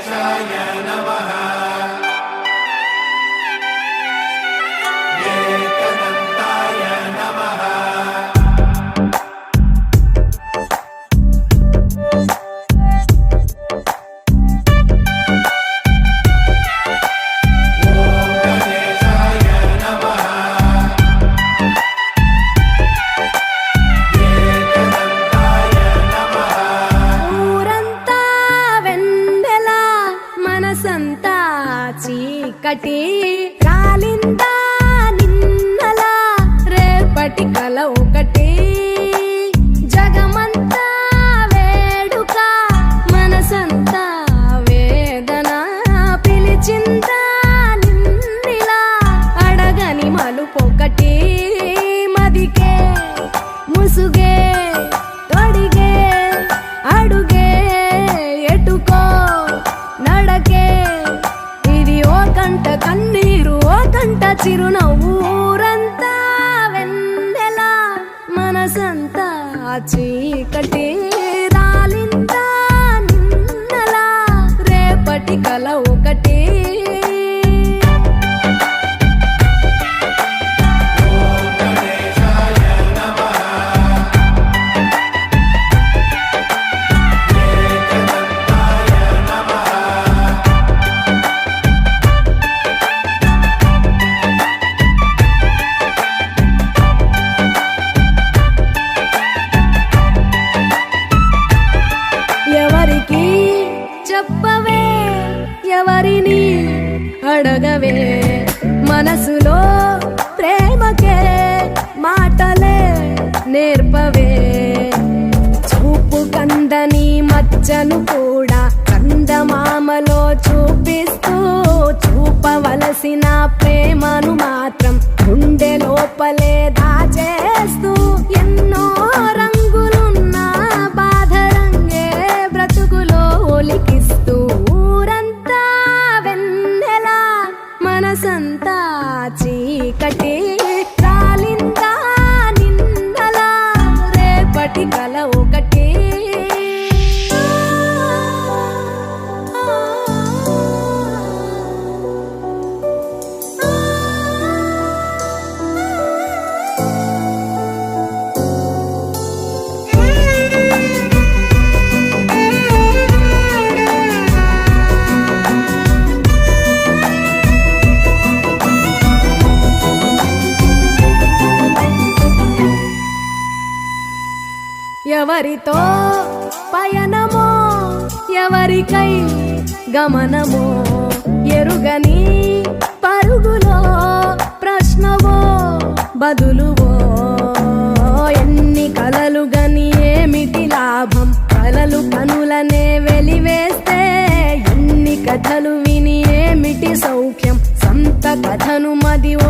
वेङ्कटेशाय नमः గమనమో ఎరుగని పరుగులో ప్రశ్నవో బదులువో. ఎన్ని కలలు గని ఏమిటి లాభం? కలలు కనులనే వెలివేస్తే ఎన్ని కథలు విని ఏమిటి సౌఖ్యం? సంత కథను మదివో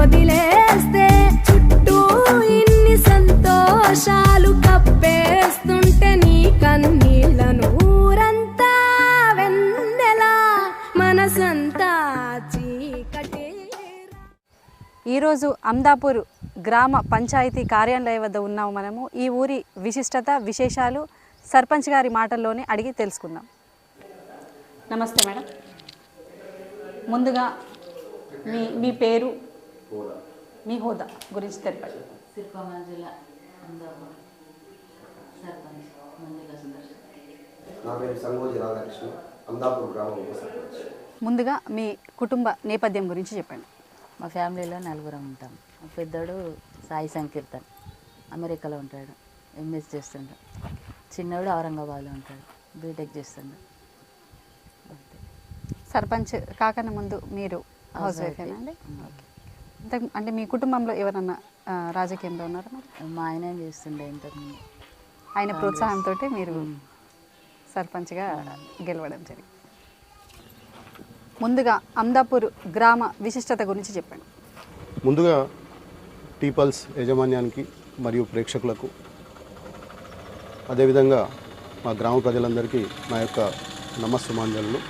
ఈరోజు అమ్దాపూర్ గ్రామ పంచాయతీ కార్యాలయం వద్ద ఉన్నాము మనము. ఈ ఊరి విశిష్టత విశేషాలు సర్పంచ్ గారి మాటల్లోనే అడిగి తెలుసుకుందాం. నమస్తే మేడం. ముందుగా మీ మీ పేరు? మీ హోదా గురించి తెలపండి శిల్ప మంజుల అందాపూర్ సర్పంచ్ మంజుల సుదర్శన్. నా పేరు సంగోజి రాధాకృష్ణ అందాపూర్ గ్రామం ఉప సర్పంచ్. ముందుగా మీ కుటుంబ నేపథ్యం గురించి చెప్పండి. మా ఫ్యామిలీలో నలుగురం ఉంటాం. మా పెద్దోడు సాయి సంకీర్తన్ అమెరికాలో ఉంటాడు ఎంఎస్ చేస్తుండు. చిన్నోడు ఔరంగాబాద్లో ఉంటాడు బీటెక్ చేస్తుండు. సర్పంచ్ కాకన్నా ముందు మీరు హౌస్ వైఫ్. అండి? అంటే మీ కుటుంబంలో ఎవరన్నా రాజకీయంలో ఉన్నారా మా ఆయన చేస్తుండే ఇంతకుముందు ఆయన ప్రోత్సాహంతో మీరు సర్పంచ్గా గెలవడం జరిగింది. ముందుగా అమ్దాపూర్ గ్రామ విశిష్టత గురించి చెప్పండి. ముందుగా టీపల్స్ యాజమాన్యానికి మరియు ప్రేక్షకులకు అదేవిధంగా మా గ్రామ ప్రజలందరికీ నా యొక్క నమస్సుమాంజలు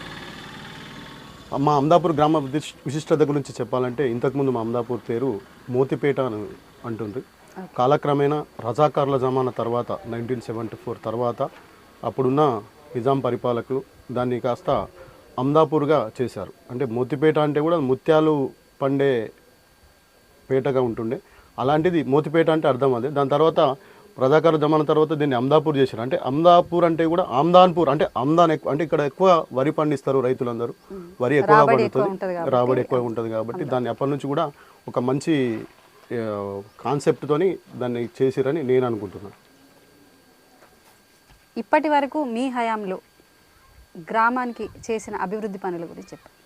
మా అమదాపూర్ గ్రామ విశిష్- విశిష్టత గురించి చెప్పాలంటే ఇంతకుముందు మా అమదాపూర్ పేరు మోతిపేట అని అంటుంది కాలక్రమేణా రజాకార్ల జమానా తర్వాత నైన్టీన్ సెవెంటీ ఫోర్ తర్వాత అప్పుడున్న నిజాం పరిపాలకులు దాన్ని కాస్త అమ్దాపూర్గా చేశారు. అంటే మోతిపేట అంటే కూడా ముత్యాలు పండే పేటగా ఉంటుండే. అలాంటిది మోతిపేట అంటే అర్థం అదే. దాని తర్వాత రజాకార జమానా తర్వాత దీన్ని అమ్దాపూర్ చేశారు. అంటే అమ్దాపూర్ అంటే కూడా ఆమ్దాన్పూర్ అంటే ఆమ్దాన్ ఎక్కువ అంటే ఇక్కడ ఎక్కువ వరి పండిస్తారు రైతులందరూ. వరి ఎక్కువగా పండుతుంది. రాబడి ఎక్కువ ఉంటుంది కాబట్టి దాన్ని అప్పటి నుంచి కూడా ఒక మంచి కాన్సెప్ట్తోని దాన్ని చేసిరని నేను అనుకుంటున్నాను. ఇప్పటి వరకు మీ హయాంలో గ్రామానికి చేసిన అభివృద్ధి పనుల గురించి చెప్పండి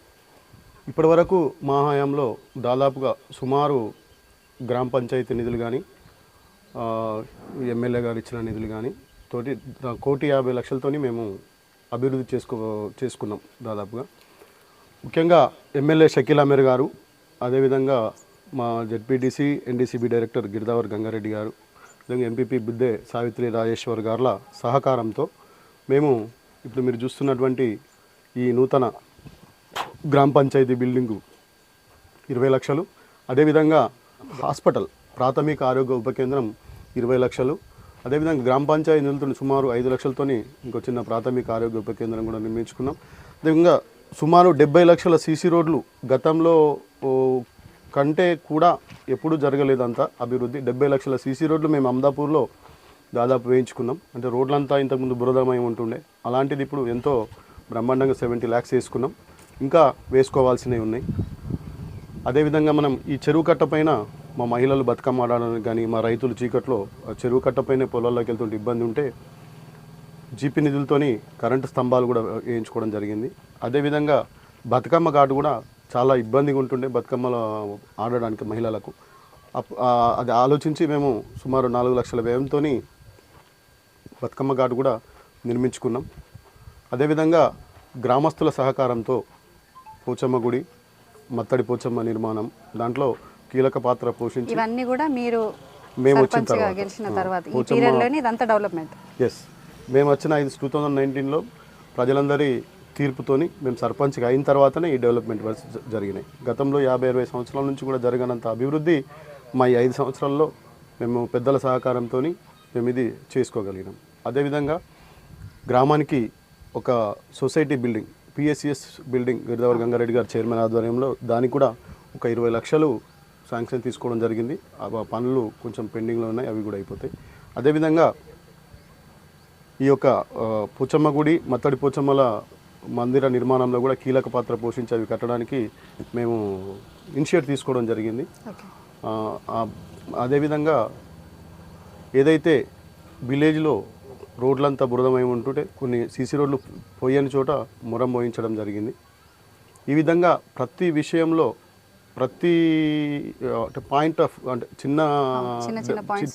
ఇప్పటి వరకు మా హయాంలో దాదాపుగా సుమారు గ్రామ పంచాయతీ నిధులు కానీ ఎమ్మెల్యే గారు ఇచ్చిన నిధులు కానీ తోటి కోటి యాభై లక్షలతోని మేము అభివృద్ధి చేసుకో చేసుకున్నాం దాదాపుగా. ముఖ్యంగా ఎమ్మెల్యే షకీల్ అమీర్ గారు అదేవిధంగా మా ZPTC NDCB director girdawar Gangareddy గారు అదేవిధంగా ఎంపీపీ బుద్దే సావిత్రి రాజేశ్వర్ గారుల సహకారంతో మేము ఇప్పుడు మీరు చూస్తున్నటువంటి ఈ నూతన గ్రామ పంచాయతీ బిల్డింగు ఇరవై లక్షలు. అదేవిధంగా హాస్పిటల్ ప్రాథమిక ఆరోగ్య ఉప కేంద్రం ఇరవై లక్షలు. అదేవిధంగా గ్రామ పంచాయతీ నిధులతో సుమారు ఐదు లక్షలతోని ఇంకో చిన్న ప్రాథమిక ఆరోగ్య ఉప కేంద్రం కూడా నిర్మించుకున్నాం. అదేవిధంగా సుమారు డెబ్బై లక్షల సీసీ రోడ్లు గతంలో ఓ, కంటే కూడా ఎప్పుడూ జరగలేదంత అభివృద్ధి. డెబ్బై లక్షల సీసీ రోడ్లు మేము అమదాపూర్లో దాదాపు వేయించుకున్నాం. అంటే రోడ్లంతా ఇంతకుముందు బురదమయం ఉంటుండే. అలాంటిది ఇప్పుడు ఎంతో బ్రహ్మాండంగా సెవెంటీ ల్యాక్స్ వేసుకున్నాం. ఇంకా వేసుకోవాల్సినవి ఉన్నాయి. అదేవిధంగా మనం ఈ చెరువు కట్ట పైన మా మహిళలు బతుకమ్మ ఆడడానికి కానీ మా రైతులు చీకట్లో చెరువు కట్టపైన పొలాల్లోకి వెళ్తుంటే ఇబ్బంది ఉంటే జీపీ నిధులతోని కరెంటు స్తంభాలు కూడా వేయించుకోవడం జరిగింది. అదేవిధంగా బతుకమ్మ ఘాటు కూడా చాలా ఇబ్బందిగా ఉంటుండే బతుకమ్మలో ఆడడానికి మహిళలకు. అప్- అది ఆలోచించి మేము సుమారు నాలుగు లక్షల వ్యయంతో బతుకమ్మ ఘాటు కూడా నిర్మించుకున్నాం. అదేవిధంగా గ్రామస్తుల సహకారంతో పోచమ్మ గుడి మత్తడి పోచమ్మ నిర్మాణం దాంట్లో కీలక పాత్ర పోషించి ఇవన్నీ కూడా మీరు మేము వచ్చిన తర్వాత. గెలిచిన ఆ, తర్వాత. ఈ పోచమ్మ- పీరియడ్లోనే ఇదంతా డెవలప్మెంట్ ఎస్ మేము వచ్చిన ఇది టూ థౌజండ్ నైన్టీన్లో ప్రజలందరి తీర్పుతోని మేము సర్పంచ్గా అయిన తర్వాతనే ఈ డెవలప్మెంట్ వర్క్స్ జరిగినాయి. గతంలో యాభై అరవై సంవత్సరాల నుంచి కూడా జరగనంత అభివృద్ధి మా ఈ ఐదు సంవత్సరాల్లో మేము పెద్దల సహకారంతో మేము ఇది చేసుకోగలిగినాం. అదేవిధంగా గ్రామానికి ఒక society building PSCS building Giridavar Gangareddy garu chairman ఆధ్వర్యంలో దానికి కూడా ఒక ఇరవై లక్షలు శాంక్షన్ తీసుకోవడం జరిగింది. ఆ పనులు కొంచెం పెండింగ్లో ఉన్నాయి అవి కూడా అయిపోతాయి. అదేవిధంగా ఈ యొక్క పోచమ్మ గుడి మత్తడి పోచమ్మల మందిర నిర్మాణంలో కూడా కీలక పాత్ర పోషించి అవి కట్టడానికి మేము ఇనిషియేట్ తీసుకోవడం జరిగింది. అదేవిధంగా ఏదైతే విలేజ్లో రోడ్లంతా బురదమై ఉంటుంటే కొన్ని సీసీ రోడ్లు పోయని చోట మురం మోయించడం జరిగింది. ఈ విధంగా ప్రతి విషయంలో ప్రతి అంటే పాయింట్ ఆఫ్ అంటే చిన్న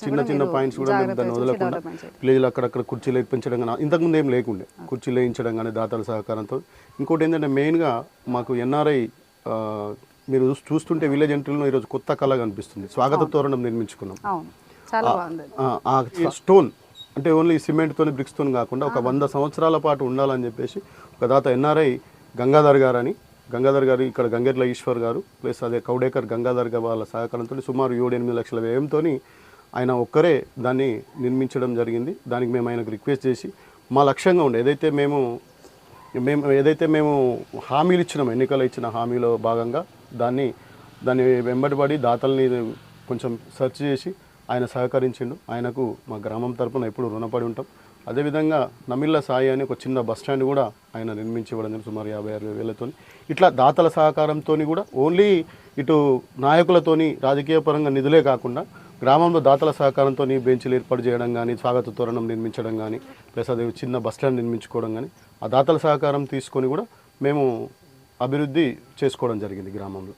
చిన్న చిన్న పాయింట్స్ కూడా మేము దాన్ని వదలకుండా. విలేజ్లో అక్కడక్కడ కుర్చీలు వేయించడం కానీ ఇంతకుముందు ఏం లేకుండే. కుర్చీలు వేయించడం కానీ దాతల సహకారంతో. ఇంకోటి ఏంటంటే మెయిన్గా మాకు ఎన్ఆర్ఐ మీరు చూస్- చూస్తుంటే విలేజ్ ఎంట్రీలో ఈరోజు కొత్త కళ కనిపిస్తుంది. స్వాగత తోరణం నిర్మించుకున్నాం. ఆ స్టోన్ అంటే ఓన్లీ సిమెంట్తో బ్రిక్స్తో కాకుండా ఒక వంద సంవత్సరాల పాటు ఉండాలని చెప్పేసి ఒక దాత ఎన్ఆర్ఐ గంగాధర్ గారు అని గంగాధర్ గారు ఇక్కడ గంగెర్ల ఈశ్వర్ గారు ప్లస్ అదే కౌడేకర్ గంగాధర్ గారు వాళ్ళ సహకారంతో సుమారు ఏడు ఎనిమిది లక్షల వ్యయంతో ఆయన ఒక్కరే దాన్ని నిర్మించడం జరిగింది. దానికి మేము ఆయనకు రిక్వెస్ట్ చేసి మా లక్ష్యంగా ఉండే ఏదైతే మేము మేము ఏదైతే మేము హామీలు ఇచ్చినాం ఎన్నికలు ఇచ్చిన హామీలో భాగంగా దాన్ని దాన్ని వెంబడిపడి దాతల్ని కొంచెం సెర్చ్ చేసి ఆయన సహకరించిండు. ఆయనకు మా గ్రామం తరపున ఎప్పుడు రుణపడి ఉంటాం. అదేవిధంగా నమిళ్ళ సాయి అని ఒక చిన్న బస్ స్టాండ్ కూడా ఆయన నిర్మించి ఇవ్వడం జరిగింది సుమారు యాభై అరవై వేలతో ఇట్లా దాతల సహకారంతో కూడా ఓన్లీ ఇటు నాయకులతోని రాజకీయ పరంగా నిధులే కాకుండా గ్రామంలో దాతల సహకారంతో బెంచ్లు ఏర్పాటు చేయడం కానీ స్వాగత తోరణం నిర్మించడం కానీ ప్లస్ అదే చిన్న బస్ స్టాండ్ నిర్మించుకోవడం కానీ ఆ దాతల సహకారం తీసుకొని కూడా మేము అభివృద్ధి చేసుకోవడం జరిగింది గ్రామంలో.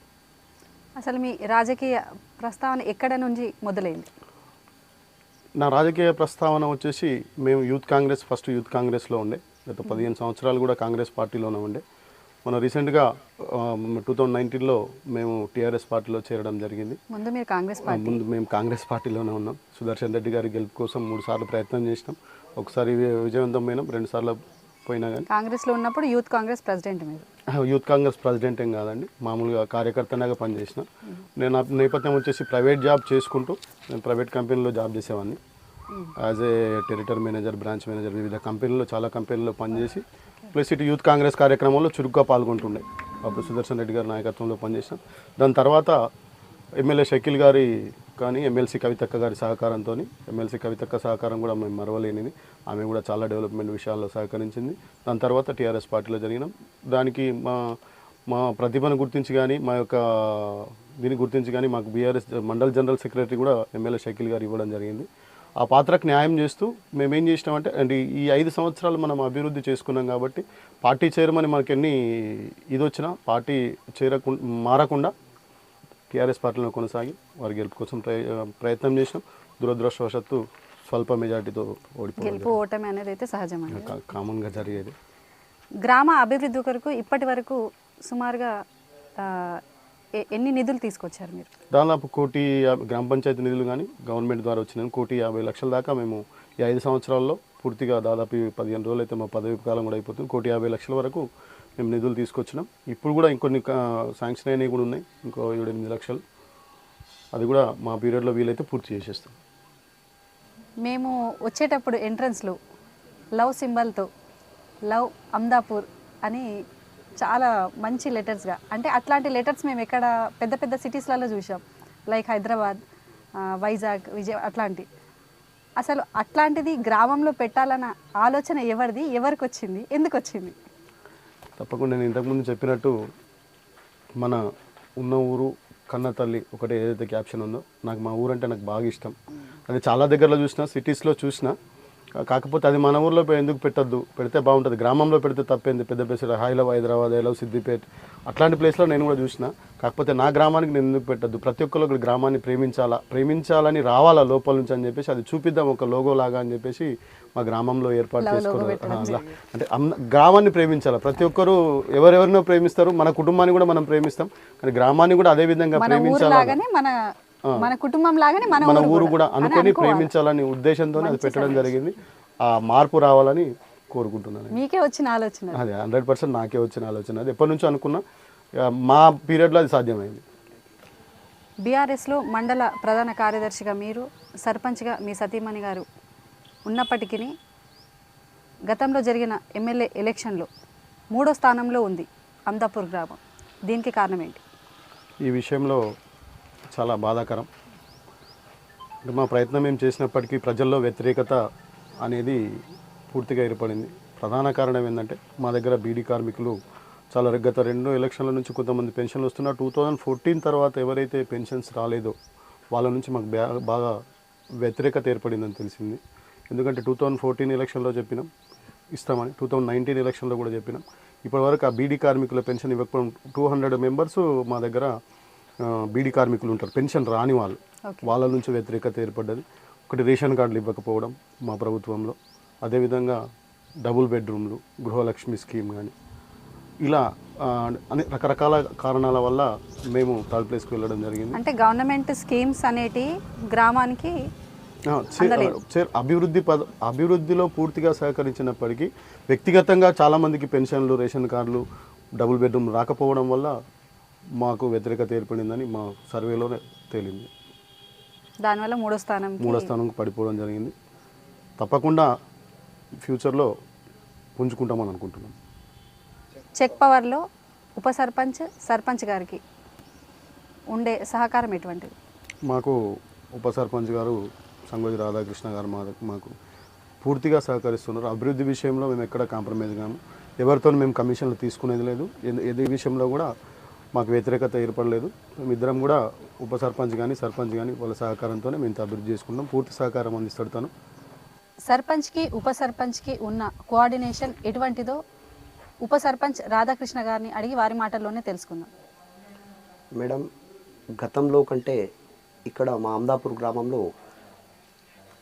అసలు మీ రాజకీయ ప్రస్తావన ఎక్కడ నుంచి మొదలైంది? నా రాజకీయ ప్రస్తావన వచ్చేసి మేము యూత్ కాంగ్రెస్ ఫస్ట్ యూత్ కాంగ్రెస్లో ఉండే. గత పదిహేను సంవత్సరాలు కూడా కాంగ్రెస్ పార్టీలోనే ఉండే. మన రీసెంట్గా టూ థౌజండ్ నైన్టీన్లో మేము టీఆర్ఎస్ పార్టీలో చేరడం జరిగింది. ముందు మీరు కాంగ్రెస్ పార్టీ. ముందు మేము కాంగ్రెస్ పార్టీలోనే ఉన్నాం. సుదర్శన్ రెడ్డి గారి గెలుపు కోసం మూడు సార్లు ప్రయత్నం చేసినాం. ఒకసారి వి- విజయవంతం పోయినాం కానీ. కాంగ్రెస్లో ఉన్నప్పుడు యూత్ కాంగ్రెస్ ప్రెసిడెంట్ మీరు యూత్ కాంగ్రెస్ ప్రెసిడెంట్ ఏం కాదండి. మామూలుగా కార్యకర్తలాగా పనిచేసిన. నేను నేపథ్యం వచ్చేసి ప్రైవేట్ జాబ్ చేసుకుంటూ నేను ప్రైవేట్ కంపెనీలో జాబ్ చేసేవాడిని as a territory manager branch manager వివిధ కంపెనీల్లో చాలా కంపెనీల్లో పనిచేసి ప్లస్ ఇటు యూత్ కాంగ్రెస్ కార్యక్రమంలో చురుగ్గా పాల్గొంటుండే. అప్పుడు సుదర్శన్ రెడ్డి గారి నాయకత్వంలో పనిచేసాం దాని తర్వాత ఎమ్మెల్యే షకీల్ గారి కానీ ఎమ్మెల్సీ కవితక్క గారి సహకారంతో ఎమ్మెల్సీ కవితక్క సహకారం కూడా మేము మరవలేనిది. ఆమె కూడా చాలా డెవలప్మెంట్ విషయాల్లో సహకరించింది. దాని తర్వాత టీఆర్ఎస్ పార్టీలో జరిగినాం. దానికి మా మా ప్రతిభను గుర్తించి కానీ మా యొక్క దీన్ని గుర్తించి కానీ మాకు బీఆర్ఎస్ మండల్ జనరల్ సెక్రటరీ కూడా ఎమ్మెల్యే షకీల్ గారు ఇవ్వడం జరిగింది. ఆ పాత్రకు న్యాయం చేస్తూ మేమేం చేసినామంటే అంటే ఈ ఐదు సంవత్సరాలు మనం అభివృద్ధి చేసుకున్నాం కాబట్టి పార్టీ చేరమని మనకి ఎన్ని ఇది వచ్చినా పార్టీ చేరకుండా మారకుండా టీఆర్ఎస్ పార్టీలో కొనసాగి వారి గెలుపు కోసం ప్రయ- ప్రయత్నం చేసినాం. దురదృష్టవశాత్తు స్వల్ప మెజార్టీతో గెలుపు ఓటమి అనేది అయితే. కా- కామన్గా జరిగేది. గ్రామ అభివృద్ధి కొరకు ఇప్పటి వరకు సుమారుగా ఎన్ని నిధులు తీసుకొచ్చారు మీరు? దాదాపు కోటి గ్రామ పంచాయతీ నిధులు కానీ గవర్నమెంట్ ద్వారా వచ్చిన కోటి యాభై లక్షల దాకా మేము ఈ ఐదు సంవత్సరాల్లో పూర్తిగా దాదాపు పదిహేను రోజులు అయితే మా పదవి కాలం కూడా అయిపోతుంది. కోటి యాభై లక్షల వరకు మేము నిధులు తీసుకొచ్చినాం. ఇప్పుడు కూడా ఇంకొన్ని శాంక్షన్ అయినవి కూడా ఉన్నాయి. ఇంకో ఏడు ఎనిమిది లక్షలు. అది కూడా మా పీరియడ్లో వీలైతే పూర్తి చేసేస్తాం. మేము వచ్చేటప్పుడు ఎంట్రన్స్లో లవ్ సింబల్తో లవ్ అమ్దాపూర్ అని చాలా మంచి లెటర్స్గా అంటే అట్లాంటి లెటర్స్ మేము ఎక్కడ పెద్ద పెద్ద సిటీస్లలో చూసాం. లైక్ హైదరాబాద్ వైజాగ్ విజయ అట్లాంటి. అసలు అట్లాంటిది గ్రామంలో పెట్టాలన్న ఆలోచన ఎవరిది? ఎవరికి వచ్చింది ఎందుకు వచ్చింది తప్పకుండా నేను ఇంతకుముందు చెప్పినట్టు మన ఉన్న ఊరు కన్న తల్లి ఒకటి ఏదైతే క్యాప్షన్ ఉందో నాకు మా ఊరు అంటే నాకు బాగా ఇష్టం. అది చాలా దగ్గరలో చూసిన సిటీస్లో చూసిన కాకపోతే అది మన ఊర్లో ఎందుకు పెట్టద్దు? పెడితే బాగుంటుంది. గ్రామంలో పెడితే తప్పేంది? పెద్ద place I love Hyderabad I love Siddipet. అట్లాంటి ప్లేస్లో నేను కూడా చూసిన. కాకపోతే నా గ్రామానికి నేను ఎందుకు పెట్టద్దు? ప్రతి ఒక్కరు ఒక గ్రామాన్ని ప్రేమించాలా? ప్రేమించాలని రావాలా లోపల నుంచి అని చెప్పేసి అది చూపిద్దాం ఒక లోగో లాగా అని చెప్పేసి మా గ్రామంలో ఏర్పాటు చేసుకున్నారు. అంటే అమ్మ- గ్రామాన్ని ప్రేమించాలి? ప్రతి ఒక్కరు ఎవరెవరినో ప్రేమిస్తారు. మన కుటుంబాన్ని కూడా మనం ప్రేమిస్తాం. కానీ గ్రామాన్ని కూడా అదే విధంగా ప్రేమించాలి? మన కుటుంబం లాగానే మన ఊరు కూడా అని అనుకొని. ప్రేమించాలని ఉద్దేశంతో అది పెట్టడం జరిగింది. ఆ మార్పు రావాలని కోరుకుంటున్నాను మీకే వచ్చిన ఆలోచన. అదే హండ్రెడ్ పర్సెంట్ నాకే వచ్చిన ఆలోచన. అది ఎప్పటి నుంచో అనుకున్నా మా పీరియడ్లో అది సాధ్యమైంది. బీఆర్ఎస్లో మండల ప్రధాన కార్యదర్శిగా మీరు సర్పంచ్గా మీ సతీమణి గారు ఉన్నప్పటికీ గతంలో జరిగిన ఎమ్మెల్యే ఎలక్షన్లో మూడో స్థానంలో ఉంది అమ్దాపూర్ గ్రామం. దీనికి కారణం ఏంటి? ఈ విషయంలో చాలా బాధాకరం. అంటే మా ప్రయత్నం ఏం చేసినప్పటికీ ప్రజల్లో వ్యతిరేకత అనేది పూర్తిగా ఏర్పడింది. ప్రధాన కారణం ఏంటంటే మా దగ్గర బీడీ కార్మికులు చాలా గత రెండు ఎలక్షన్ల నుంచి కొంతమంది పెన్షన్లు వస్తున్నా టూ థౌజండ్ ఫోర్టీన్ తర్వాత ఎవరైతే పెన్షన్స్ రాలేదో వాళ్ళ నుంచి మాకు బా- బాగా వ్యతిరేకత ఏర్పడిందని తెలిసింది. ఎందుకంటే టూ థౌజండ్ ఫోర్టీన్ ఎలక్షన్లో చెప్పినాం ఇస్తామని. టూ థౌజండ్ నైన్టీన్ ఎలక్షన్లో కూడా చెప్పినాం. ఇప్పటివరకు ఆ బీడీ కార్మికుల పెన్షన్ ఇవ్వకపోవడం టూ హండ్రెడ్ మెంబర్స్ మా దగ్గర బీడీ కార్మికులు ఉంటారు పెన్షన్ రాని వాళ్ళు. వాళ్ళ నుంచి వ్యతిరేకత ఏర్పడ్డది. ఒకటి రేషన్ కార్డులు ఇవ్వకపోవడం మా ప్రభుత్వంలో. అదేవిధంగా డబుల్ బెడ్రూమ్లు గృహలక్ష్మి స్కీమ్ కానీ ఇలా అనే రకరకాల కారణాల వల్ల మేము థర్డ్ ప్లేస్కి వెళ్ళడం జరిగింది. అంటే గవర్నమెంట్ స్కీమ్స్ అనేటి గ్రామానికి అభివృద్ధి పద అభివృద్ధిలో పూర్తిగా సహకరించినప్పటికీ వ్యక్తిగతంగా చాలామందికి పెన్షన్లు రేషన్ కార్డులు డబుల్ బెడ్రూమ్ రాకపోవడం వల్ల మాకు వ్యతిరేకత ఏర్పడిందని మా సర్వేలోనే తేలింది. దానివల్ల మూడో స్థానం మూడో స్థానంకి పడిపోవడం జరిగింది. తప్పకుండా ఫ్యూచర్లో పుంజుకుంటామని అనుకుంటున్నాం. చెక్ పవర్లో ఉప సర్పంచ్ సర్పంచ్ గారికి ఉండే సహకారం ఎటువంటిది? మాకు ఉప సర్పంచ్ గారు సంగోజి రాధాకృష్ణ గారు మా మాకు పూర్తిగా సహకరిస్తున్నారు. అభివృద్ధి విషయంలో మేము ఎక్కడ కాంప్రమైజ్ కాము ఎవరితో మేము కమిషన్లు తీసుకునేది లేదు. ఏ- ఏది విషయంలో కూడా మాకు వ్యతిరేకత ఏర్పడలేదు. మేమిద్దరం కూడా ఉప సర్పంచ్ కానీ సర్పంచ్ కానీ వాళ్ళ సహకారంతోనే మేము ఇంత అభివృద్ధి చేసుకుంటాం పూర్తి సహకారం అందిస్తాడు తను. సర్పంచ్కి ఉప సర్పంచ్కి ఉన్న కోఆర్డినేషన్ ఎటువంటిదో ఉప సర్పంచ్ రాధాకృష్ణ గారిని అడిగి వారి మాటల్లోనే తెలుసుకుందాం. మేడం గతంలో కంటే ఇక్కడ మా అమదాపూర్ గ్రామంలో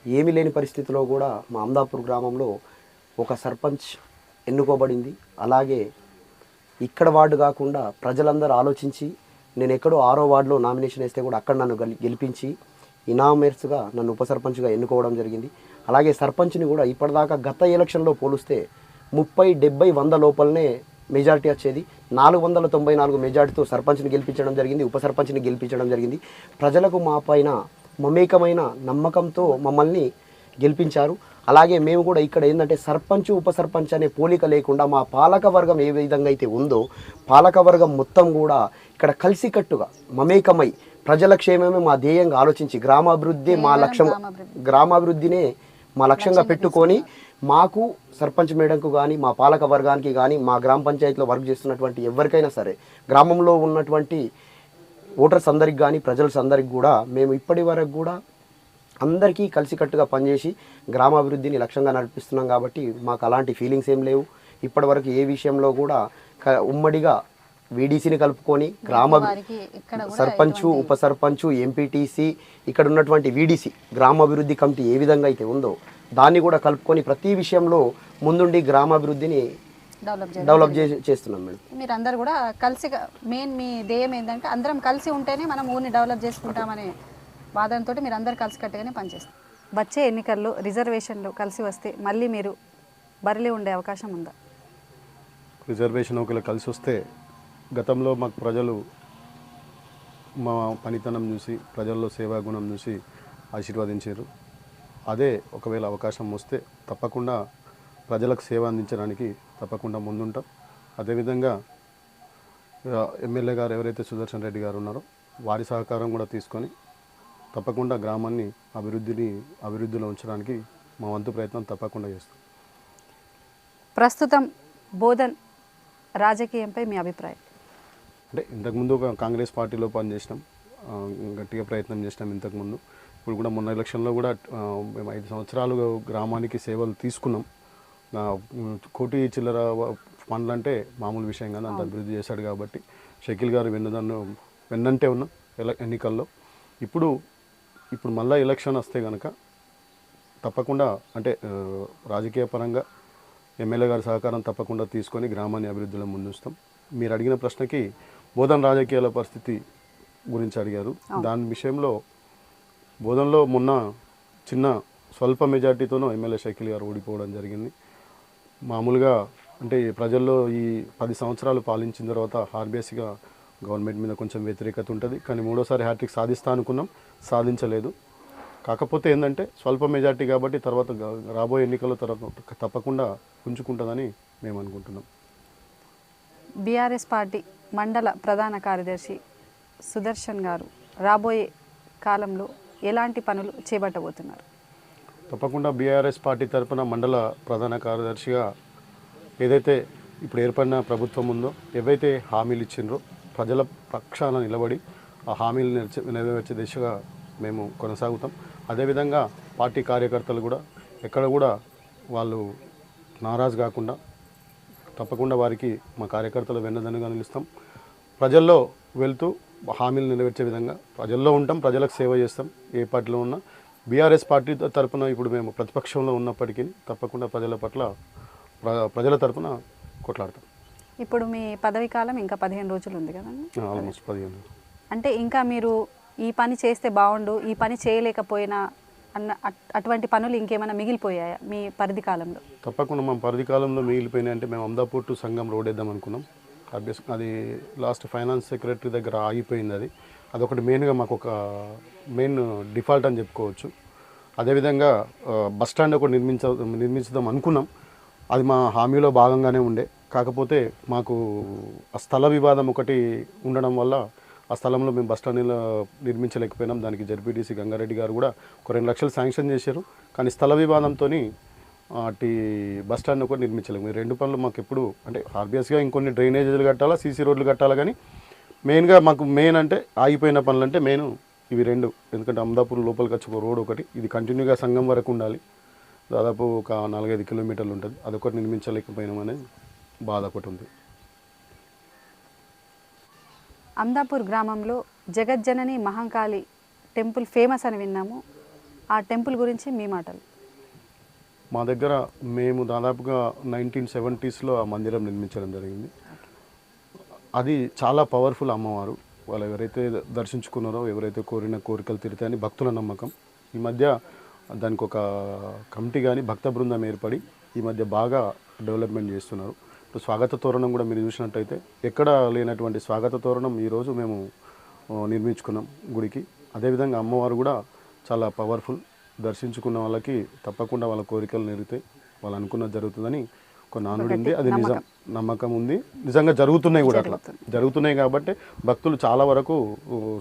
ఏమీ లేని పరిస్థితిలో కూడా మా అమదాపూర్ గ్రామంలో ఒక సర్పంచ్ ఎన్నుకోబడింది. అలాగే ఇక్కడ వార్డు కాకుండా ప్రజలందరూ ఆలోచించి నేను ఎక్కడో ఆరో వార్డులో నామినేషన్ వేస్తే కూడా అక్కడ నన్ను గెలిపించి ఇనామేర్స్గా నన్ను ఉప సర్పంచ్గా ఎన్నుకోవడం జరిగింది. అలాగే సర్పంచ్ని కూడా ఇప్పటిదాకా గత ఎలక్షన్లో పోలిస్తే ముప్పై డెబ్బై వంద లోపలనే మెజార్టీ వచ్చేది. నాలుగు వందల తొంభై నాలుగు మెజార్టీతో సర్పంచ్ని గెలిపించడం జరిగింది ఉప సర్పంచ్ని గెలిపించడం జరిగింది. ప్రజలకు మా పైన మమేకమైన నమ్మకంతో మమ్మల్ని గెలిపించారు. అలాగే మేము కూడా ఇక్కడ ఏంటంటే సర్పంచ్ ఉప సర్పంచ్ అనే పోలిక లేకుండా మా పాలక వర్గం ఏ విధంగా అయితే ఉందో పాలక వర్గం మొత్తం కూడా ఇక్కడ కలిసికట్టుగా మమేకమై ప్రజల క్షేమమే మా ధ్యేయంగా ఆలోచించి గ్రామాభివృద్ధి మా లక్ష్యం గ్రామాభివృద్ధినే మా లక్ష్యంగా పెట్టుకొని మాకు సర్పంచ్ మేడంకు కానీ మా పాలక వర్గానికి కానీ మా గ్రామ పంచాయతీలో వర్క్ చేస్తున్నటువంటి ఎవరికైనా సరే గ్రామంలో ఉన్నటువంటి ఓటర్స్ అందరికి కానీ ప్రజలస్ అందరికి కూడా మేము ఇప్పటి వరకు కూడా అందరికీ కలిసికట్టుగా పనిచేసి గ్రామాభివృద్ధిని లక్ష్యంగా నడిపిస్తున్నాం కాబట్టి మాకు అలాంటి ఫీలింగ్స్ ఏం లేవు. ఇప్పటివరకు ఏ విషయంలో కూడా ఉమ్మడిగా వీడీసీని కలుపుకొని గ్రామ సర్పంచు ఉప సర్పంచు ఎంపీటీసీ ఇక్కడ ఉన్నటువంటి వీడీసీ గ్రామాభివృద్ధి కమిటీ ఏ విధంగా అయితే ఉందో దాన్ని కూడా కలుపుకొని ప్రతి విషయంలో ముందుండి గ్రామాభివృద్ధిని డెవలప్ చేస్తున్నాం మేడం. మీరు అందరు కూడా కలిసి మెయిన్ మీ ధ్యేయం ఏంటంటే అందరం కలిసి ఉంటేనే మనం ఊరిని డెవలప్ చేసుకుంటామనే వాదనతో మీరు అందరు కలిసికట్టుగానే పనిచేస్తారు. వచ్చే ఎన్నికల్లో రిజర్వేషన్లు కలిసి వస్తే మళ్ళీ మీరు బరిలీ ఉండే అవకాశం ఉందా? రిజర్వేషన్ ఒకవేళ కలిసి వస్తే గతంలో మాకు ప్రజలు మా పనితనం చూసి ప్రజల్లో సేవా గుణం చూసి ఆశీర్వదించారు. అదే ఒకవేళ అవకాశం వస్తే తప్పకుండా ప్రజలకు సేవ అందించడానికి తప్పకుండా ముందుంటాం. అదేవిధంగా ఎమ్మెల్యే గారు ఎవరైతే సుదర్శన్ రెడ్డి గారు ఉన్నారో వారి సహకారం కూడా తీసుకొని తప్పకుండా గ్రామాన్ని అభివృద్ధిని అభివృద్ధిలో ఉంచడానికి మా వంతు ప్రయత్నం తప్పకుండా చేస్తాం. ప్రస్తుతం బోధన్ రాజకీయంపై మీ అభిప్రాయం. అంటే ఇంతకుముందు ఒక కాంగ్రెస్ పార్టీలో పనిచేసినాం. గట్టిగా ప్రయత్నం చేసినాం ఇంతకుముందు. ఇప్పుడు కూడా మొన్న ఎలక్షన్లో కూడా మేము ఐదు సంవత్సరాలు గ్రామానికి సేవలు తీసుకున్నాం. కోటి చిల్లర పనులు అంటే మామూలు విషయం కానీ అంత అభివృద్ధి చేశాడు కాబట్టి. షకీల్ గారు వెన్నదన్ను వెన్నంటే ఉన్నాం ఎన్నికల్లో. ఇప్పుడు ఇప్పుడు మళ్ళీ ఎలక్షన్ వస్తే కనుక తప్పకుండా అంటే రాజకీయ పరంగా ఎమ్మెల్యే గారి సహకారం తప్పకుండా తీసుకొని గ్రామాన్ని అభివృద్ధిలో ముందుస్తాం మీరు అడిగిన ప్రశ్నకి బోధన రాజకీయాల పరిస్థితి గురించి అడిగారు. దాని విషయంలో బోధనలో మొన్న చిన్న స్వల్ప మెజార్టీతోనూ ఎమ్మెల్యే షకీల్ గారు ఓడిపోవడం జరిగింది. మామూలుగా అంటే ప్రజల్లో ఈ పది సంవత్సరాలు పాలించిన తర్వాత హార్బేస్గా గవర్నమెంట్ మీద కొంచెం వ్యతిరేకత ఉంటుంది. కానీ మూడోసారి హ్యాట్రిక్ సాధిస్తా అనుకున్నాం. సాధించలేదు. కాకపోతే ఏంటంటే స్వల్ప మెజార్టీ కాబట్టి తర్వాత రాబోయే ఎన్నికల్లో తర్వాత తప్పకుండా పుంజుకుంటుందని మేము అనుకుంటున్నాం. బీఆర్ఎస్ పార్టీ మండల ప్రధాన కార్యదర్శి సుదర్శన్ గారు రాబోయే కాలంలో ఎలాంటి పనులు చేపట్టబోతున్నారు? తప్పకుండా బీఆర్ఎస్ పార్టీ తరపున మండల ప్రధాన కార్యదర్శిగా ఏదైతే ఇప్పుడు ఏర్పడిన ప్రభుత్వం ఉందో ఏవైతే హామీలు ఇచ్చిండ్రో ప్రజల పక్షాన నిలబడి ఆ హామీలు నెరవేర్చే దిశగా మేము కొనసాగుతాం. అదేవిధంగా పార్టీ కార్యకర్తలు కూడా ఎక్కడ కూడా వాళ్ళు నారాజు కాకుండా తప్పకుండా వారికి మా కార్యకర్తలు వెన్నదన్నుగా నిలుస్తాం. ప్రజల్లో వెళ్తూ హామీలు నెరవేర్చే విధంగా ప్రజల్లో ఉంటాం ప్రజలకు సేవ చేస్తాం. ఏ పార్టీలో ఉన్నా బీఆర్ఎస్ పార్టీ తరపున ఇప్పుడు మేము ప్రతిపక్షంలో ఉన్నప్పటికీ తప్పకుండా ప్రజల పట్ల ప్ర- ప్రజల తరపున కొట్లాడతాం. ఇప్పుడు మీ పదవి కాలం ఇంకా పదిహేను రోజులు ఉంది కదండి ఆల్మోస్ట్ పదిహేను అంటే ఇంకా మీరు ఈ పని చేస్తే బాగుండు ఈ పని చేయలేకపోయినా అన్న అట్- అటువంటి పనులు ఇంకేమైనా మిగిలిపోయాయా మీ పరిధి కాలంలో? తప్పకుండా మా పరిధి కాలంలో మిగిలిపోయినాయి. అంటే మేము అమదాపూర్ టు సంఘం రోడ్ వేద్దాం అనుకున్నాం. ఆబ్వియస్ అది లాస్ట్ ఫైనాన్స్ సెక్రటరీ దగ్గర ఆగిపోయింది అది. అదొకటి మెయిన్గా మాకు ఒక మెయిన్ డిఫాల్ట్ అని చెప్పుకోవచ్చు. అదేవిధంగా బస్ స్టాండ్ ఒకటి నిర్మించ నిర్మించుదాం అనుకున్నాం. అది మా హామీలో భాగంగానే ఉండే. కాకపోతే మాకు ఆ స్థల వివాదం ఒకటి ఉండడం వల్ల ఆ స్థలంలో మేము బస్ స్టాండ్ నిర్మించలేకపోయినాం. దానికి జడ్పీటీసీ గంగారెడ్డి గారు కూడా ఒక రెండు లక్షలు శాంక్షన్ చేశారు. కానీ స్థల వివాదంతో అటు బస్ స్టాండ్ ఒకటి నిర్మించలేము. ఈ రెండు పనులు మాకు ఎప్పుడు అంటే ఆర్బియస్గా ఇంకొన్ని డ్రైనేజీలు కట్టాలా సీసీ రోడ్లు కట్టాలా కానీ మెయిన్గా మాకు మెయిన్ అంటే ఆగిపోయిన పనులు అంటే మెయిన్ ఇవి రెండు. ఎందుకంటే అమదాపూర్ లోపలికి వచ్చి ఒక రోడ్ ఒకటి. ఇది కంటిన్యూగా సంఘం వరకు ఉండాలి. దాదాపు ఒక నాలుగైదు కిలోమీటర్లు ఉంటుంది. అదొకటి నిర్మించలేకపోయినాం అనేది బాధ ఒకటి ఉంది. అమ్దాపూర్ గ్రామంలో జగజ్జనని మహంకాళి టెంపుల్ ఫేమస్ అని విన్నాము. ఆ టెంపుల్ గురించి మీ మాటలు. మా దగ్గర మేము దాదాపుగా నైన్టీన్ సెవెంటీస్లో ఆ మందిరం నిర్మించడం జరిగింది. అది చాలా పవర్ఫుల్ అమ్మవారు. వాళ్ళు ఎవరైతే దర్శించుకున్నారో ఎవరైతే కోరిన కోరికలు తీరుతాయని భక్తుల నమ్మకం. ఈ మధ్య దానికి ఒక కమిటీ కానీ భక్త బృందం ఏర్పడి ఈ మధ్య బాగా డెవలప్మెంట్ చేస్తున్నారు. ఇప్పుడు స్వాగత తోరణం కూడా మీరు చూసినట్టయితే ఎక్కడ లేనటువంటి స్వాగత తోరణం ఈరోజు మేము నిర్మించుకున్నాం గుడికి. అదేవిధంగా అమ్మవారు కూడా చాలా పవర్ఫుల్ దర్శించుకున్న వాళ్ళకి తప్పకుండా వాళ్ళ కోరికలు నెరిగితే వాళ్ళు అనుకున్నది జరుగుతుందని ఒక నానుడి ఉంది. అది నిజం. నమ్మకం. ఉంది. నిజంగా జరుగుతున్నాయి కూడా అట్లా. జరుగుతున్నాయి కాబట్టి భక్తులు చాలా వరకు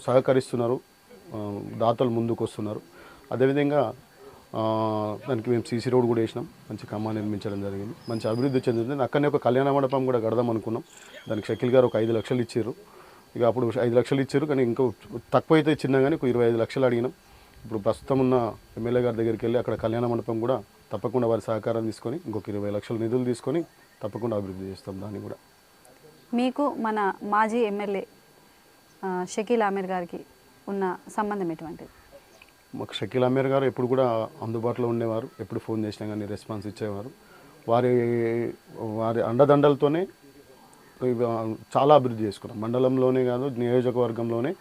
సహకరిస్తున్నారు. దాతలు ముందుకు వస్తున్నారు అదేవిధంగా దానికి మేము సీసీ రోడ్ కూడా వేసినాం. మంచి కమ్మా నిర్మించడం జరిగింది. మంచి అభివృద్ధి చెందుతుంది అక్కడనే ఒక కళ్యాణ మండపం కూడా కడదాం అనుకున్నాం. దానికి షకీల్ గారు ఒక ఐదు లక్షలు ఇచ్చారు ఇక అప్పుడు ఐదు లక్షలు ఇచ్చారు కానీ ఇంకో తక్కువ అయితే చిన్న కానీ ఒక ఇరవై ఐదు లక్షలు అడిగినాం. ఇప్పుడు ప్రస్తుతం ఉన్న ఎమ్మెల్యే గారి దగ్గరికి వెళ్ళి అక్కడ కళ్యాణ మండపం కూడా తప్పకుండా వారి సహకారం తీసుకొని ఇంకొక ఇరవై లక్షల నిధులు తీసుకొని తప్పకుండా అభివృద్ధి చేస్తాం దాన్ని కూడా. మీకు మన మాజీ ఎమ్మెల్యే షకీల్ ఆమీర్ గారికి ఉన్న సంబంధం ఎటువంటిది? మాకు షకీల్ అమీర్ గారు ఎప్పుడు కూడా అందుబాటులో ఉండేవారు. ఎప్పుడు ఫోన్ చేసినా కానీ రెస్పాన్స్ ఇచ్చేవారు. వారి వారి అండదండలతోనే చాలా అభివృద్ధి చేసుకున్నాం. మండలంలోనే కాదు నియోజకవర్గంలోనే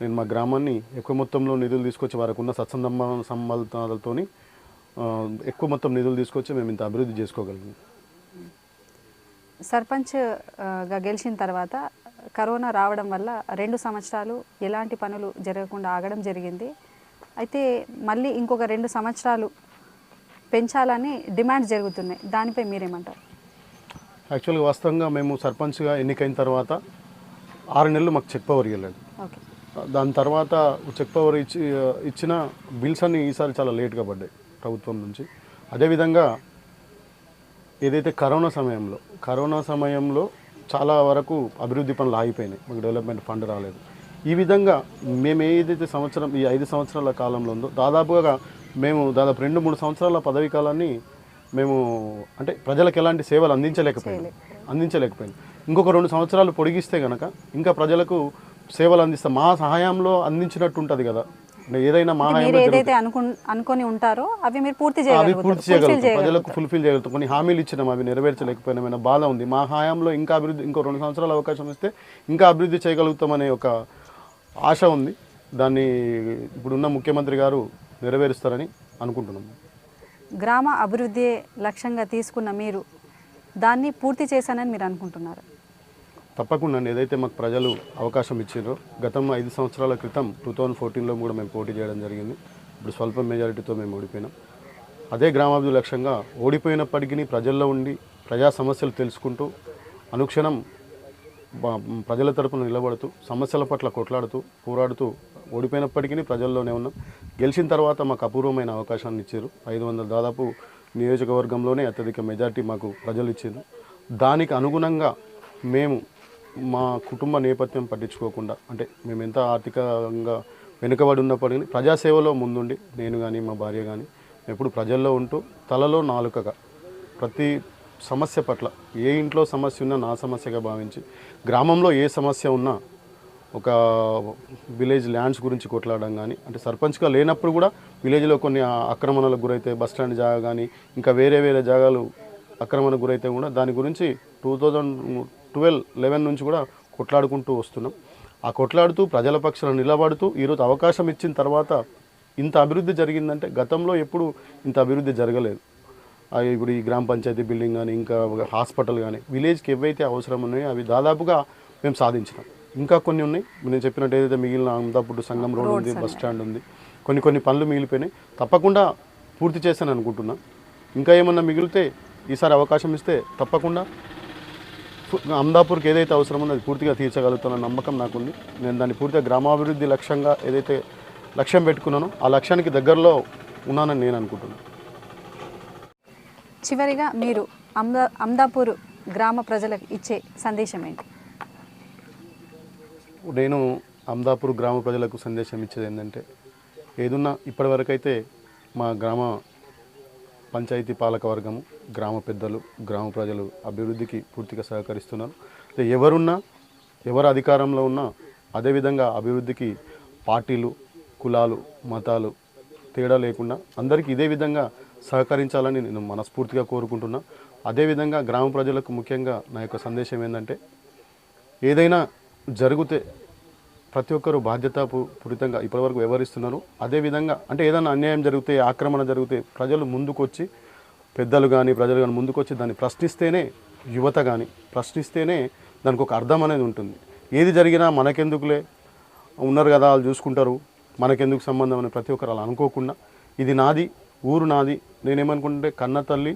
నేను మా గ్రామాన్ని ఎక్కువ మొత్తంలో నిధులు తీసుకొచ్చి వారికి ఉన్న సత్సంబంధ సంబంధాలతో ఎక్కువ మొత్తం నిధులు తీసుకొచ్చి మేము ఇంత అభివృద్ధి చేసుకోగలిగాం. సర్పంచ్గా గెలిచిన తర్వాత కరోనా రావడం వల్ల రెండు సంవత్సరాలు ఎలాంటి పనులు జరగకుండా ఆగడం జరిగింది. అయితే మళ్ళీ ఇంకొక రెండు సంవత్సరాలు పెంచాలని డిమాండ్స్ జరుగుతున్నాయి. దానిపై మీరేమంటారు? యాక్చువల్గా వాస్తవంగా మేము సర్పంచ్గా ఎన్నికైన తర్వాత ఆరు నెలలు మాకు చెక్ పవర్ ఇవ్వలేదు. దాని తర్వాత చెక్ పవర్ ఇచ్చి ఇచ్చిన బిల్స్ అన్ని ఈసారి చాలా లేట్గా పడ్డాయి ప్రభుత్వం నుంచి. అదేవిధంగా ఏదైతే కరోనా సమయంలో కరోనా సమయంలో చాలా వరకు అభివృద్ధి పనులు ఆగిపోయినాయి. మాకు డెవలప్మెంట్ ఫండ్ రాలేదు. ఈ విధంగా మేము ఏదైతే సంవత్సరం ఈ ఐదు సంవత్సరాల కాలంలో ఉందో దాదాపుగా మేము దాదాపు రెండు మూడు సంవత్సరాల పదవీ కాలాన్ని మేము అంటే ప్రజలకు ఎలాంటి సేవలు అందించలేకపోయినాం. అందించలేకపోయింది ఇంకొక రెండు సంవత్సరాలు పొడిగిస్తే గనక ఇంకా ప్రజలకు సేవలు అందిస్తాం మా సహాయంలో అందించినట్టు ఉంటుంది కదా ఏదైనా మా మీరు హయాంలో ఏదైతే అనుకు అనుకొని ఉంటారో అవి మీరు పూర్తి అవి పూర్తి చేయగలుగుతాం. ప్రజలకు ఫుల్ఫిల్ చేయగలుగుతాం. కొన్ని హామీలు ఇచ్చినాం అవి నెరవేర్చలేకపోయినా. బాధ ఉంది? మా హయాంలో ఇంకా అభివృద్ధి ఇంకో రెండు సంవత్సరాల అవకాశం ఇస్తే ఇంకా అభివృద్ధి చేయగలుగుతామనే ఒక ఆశ ఉంది. దాన్ని ఇప్పుడున్న ముఖ్యమంత్రి గారు నెరవేరుస్తారని అనుకుంటున్నాం గ్రామ అభివృద్ధి లక్ష్యంగా తీసుకున్న మీరు దాన్ని పూర్తి చేశానని మీరు అనుకుంటున్నారు. తప్పకుండా ఏదైతే మాకు ప్రజలు అవకాశం ఇచ్చారో గతం ఐదు సంవత్సరాల క్రితం టూ థౌజండ్ ఫోర్టీన్లో కూడా మేము పోటీ చేయడం జరిగింది. ఇప్పుడు స్వల్ప మెజారిటీతో మేము ఓడిపోయినాం. అదే గ్రామాభివృద్ధి లక్ష్యంగా ఓడిపోయినప్పటికీ ప్రజల్లో ఉండి ప్రజా సమస్యలు తెలుసుకుంటూ అనుక్షణం ప్రజల తరపున నిలబడుతూ సమస్యల పట్ల కొట్లాడుతూ పోరాడుతూ ఓడిపోయినప్పటికీ ప్రజల్లోనే ఉన్నాం. గెలిచిన తర్వాత మాకు అపూర్వమైన అవకాశాన్ని ఇచ్చారు. ఐదు వందల దాదాపు నియోజకవర్గంలోనే అత్యధిక మెజార్టీ మాకు ప్రజలు ఇచ్చారు. దానికి అనుగుణంగా మేము మా కుటుంబ నేపథ్యం పట్టించుకోకుండా అంటే మేము ఎంత ఆర్థికంగా వెనుకబడి ఉన్నప్పటికీ ప్రజాసేవలో ముందుండి నేను కానీ మా భార్య కానీ ఎప్పుడు ప్రజల్లో ఉంటూ తలలో నాలుకగా ప్రతి సమస్య పట్ల ఏ ఇంట్లో సమస్య ఉన్నా నా సమస్యగా భావించి గ్రామంలో ఏ సమస్య ఉన్నా ఒక విలేజ్ ల్యాండ్స్ గురించి కొట్లాడడం కానీ అంటే సర్పంచ్గా లేనప్పుడు కూడా విలేజ్లో కొన్ని ఆక్రమణలకు గురైతే బస్ స్టాండ్ జాగా కానీ ఇంకా వేరే వేరే జాగాలు ఆక్రమణకు గురైతే కూడా దాని గురించి టూ థౌజండ్ ట్వెల్వ్ లెవెన్ నుంచి కూడా కొట్లాడుకుంటూ వస్తున్నాం. ఆ కొట్లాడుతూ ప్రజల పక్షాన నిలబడుతూ ఈరోజు అవకాశం ఇచ్చిన తర్వాత ఇంత అభివృద్ధి జరిగిందంటే గతంలో ఎప్పుడు ఇంత అభివృద్ధి జరగలేదు. ఇప్పుడు ఈ గ్రామ పంచాయతీ బిల్డింగ్ కానీ ఇంకా హాస్పిటల్ కానీ విలేజ్కి ఏవైతే అవసరం ఉన్నాయో అవి దాదాపుగా మేము సాధించినాం. ఇంకా కొన్ని ఉన్నాయి. నేను చెప్పినట్టు ఏదైతే మిగిలిన అందాపుడు సంగం రోడ్ ఉంది బస్ స్టాండ్ ఉంది కొన్ని కొన్ని పనులు మిగిలిపోయినాయి. తప్పకుండా పూర్తి చేస్తాను అనుకుంటున్నా. ఇంకా ఏమన్నా మిగిలితే ఈసారి అవకాశం ఇస్తే తప్పకుండా అమదాపూర్కి ఏదైతే అవసరం ఉందో అది పూర్తిగా తీర్చగలుగుతున్న నమ్మకం నాకుంది. నేను దాన్ని పూర్తిగా గ్రామాభివృద్ధి లక్ష్యంగా ఏదైతే లక్ష్యం పెట్టుకున్నానో ఆ లక్ష్యానికి దగ్గరలో ఉన్నానని నేను అనుకుంటున్నాను చివరిగా మీరు అమ్దా అమ్దాపూర్ గ్రామ ప్రజలకు ఇచ్చే సందేశం ఏంటి? నేను అమ్దాపూర్ గ్రామ ప్రజలకు సందేశం ఇచ్చేది ఏంటంటే ఏదున్నా ఇప్పటివరకైతే మా గ్రామ పంచాయతీ పాలక వర్గము గ్రామ పెద్దలు గ్రామ ప్రజలు అభివృద్ధికి పూర్తిగా సహకరిస్తున్నారు. అయితే ఎవరున్నా ఎవరు అధికారంలో ఉన్నా అదేవిధంగా అభివృద్ధికి పార్టీలు కులాలు మతాలు తేడా లేకుండా అందరికీ ఇదే విధంగా సహకరించాలని నేను మనస్ఫూర్తిగా కోరుకుంటున్నా. అదేవిధంగా గ్రామ ప్రజలకు ముఖ్యంగా నా యొక్క సందేశం ఏంటంటే ఏదైనా జరిగితే ప్రతి ఒక్కరూ బాధ్యత పూరితంగా ఇప్పటివరకు వ్యవహరిస్తున్నారు. అదేవిధంగా అంటే ఏదైనా అన్యాయం జరిగితే ఆక్రమణ జరిగితే ప్రజలు ముందుకొచ్చి పెద్దలు కానీ ప్రజలు కానీ ముందుకొచ్చి దాన్ని ప్రశ్నిస్తేనే యువత కానీ ప్రశ్నిస్తేనే దానికి ఒక అర్థం అనేది ఉంటుంది. ఏది జరిగినా మనకెందుకులే? ఉన్నారు కదా వాళ్ళు చూసుకుంటారు. మనకెందుకు సంబంధం అని ప్రతి ఒక్కరు అలా అనుకోకుండా. ఇది నాది. ఊరు నాది. నేనేమనుకుంటే కన్న తల్లి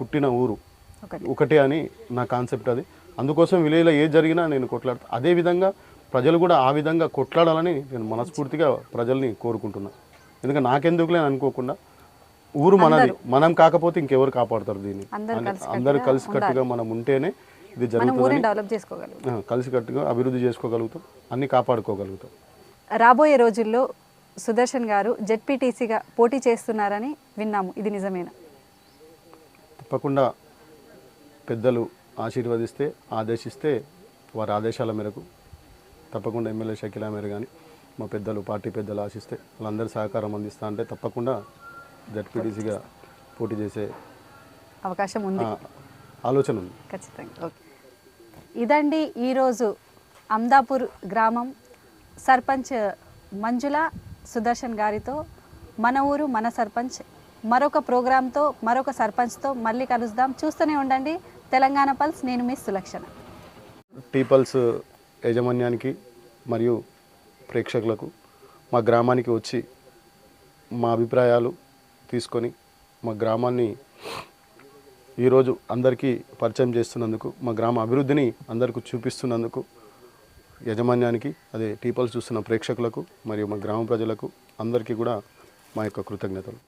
పుట్టిన ఊరు. ఒకటి. అని నా కాన్సెప్ట్ అది. అందుకోసం విలేజ్లో ఏది జరిగినా నేను కొట్లాడతా. అదే విధంగా ప్రజలు కూడా ఆ విధంగా కొట్లాడాలని నేను మనస్ఫూర్తిగా ప్రజల్ని కోరుకుంటున్నా. ఎందుకంటే నాకెందుకులే అని అనుకోకుండా ఊరు మనది. మనం కాకపోతే ఇంకెవరు కాపాడతారు దీన్ని. అందరూ కలిసికట్టుగా మనం ఉంటేనే ఇది ఆ, కలిసికట్టుగా అభివృద్ధి చేసుకోగలుగుతాం. అన్ని కాపాడుకోగలుగుతాం. రాబోయే రోజుల్లో సుదర్శన్ గారు జెడ్పీటీసీగా పోటీ చేస్తున్నారని విన్నాము. ఇది నిజమేనా? తప్పకుండా పెద్దలు ఆశీర్వదిస్తే ఆదేశిస్తే వారి ఆదేశాల మేరకు తప్పకుండా ఎమ్మెల్యే షకీలా మేర కానీ మా పెద్దలు పార్టీ పెద్దలు ఆశిస్తే వాళ్ళందరూ సహకారం అందిస్తా అంటే తప్పకుండా జడ్పీటీసీగా పోటీ చేసే అవకాశం ఉంది. ఆలోచన ఉంది. ఖచ్చితంగా. ఓకే. ఇదండి ఈరోజు అమ్దాపూర్ గ్రామం. సర్పంచ్ మంజుల సుదర్శన్ గారితో మన ఊరు మన సర్పంచ్ మరొక ప్రోగ్రాంతో మరొక సర్పంచ్తో మళ్ళీ కలుద్దాం. చూస్తూనే ఉండండి. తెలంగాణ పల్స్ నేను మీ సులక్షణ. పీపల్స్ యాజమాన్యానికి మరియు ప్రేక్షకులకు మా గ్రామానికి వచ్చి మా అభిప్రాయాలు తీసుకొని మా గ్రామాన్ని ఈరోజు అందరికీ పరిచయం చేస్తున్నందుకు మా గ్రామ అభివృద్ధిని అందరికీ చూపిస్తున్నందుకు యాజమాన్యానికి అదే టీపల్స్ చూస్తున్న ప్రేక్షకులకు మరియు మా గ్రామ ప్రజలకు అందరికీ కూడా మా యొక్క కృతజ్ఞతలు.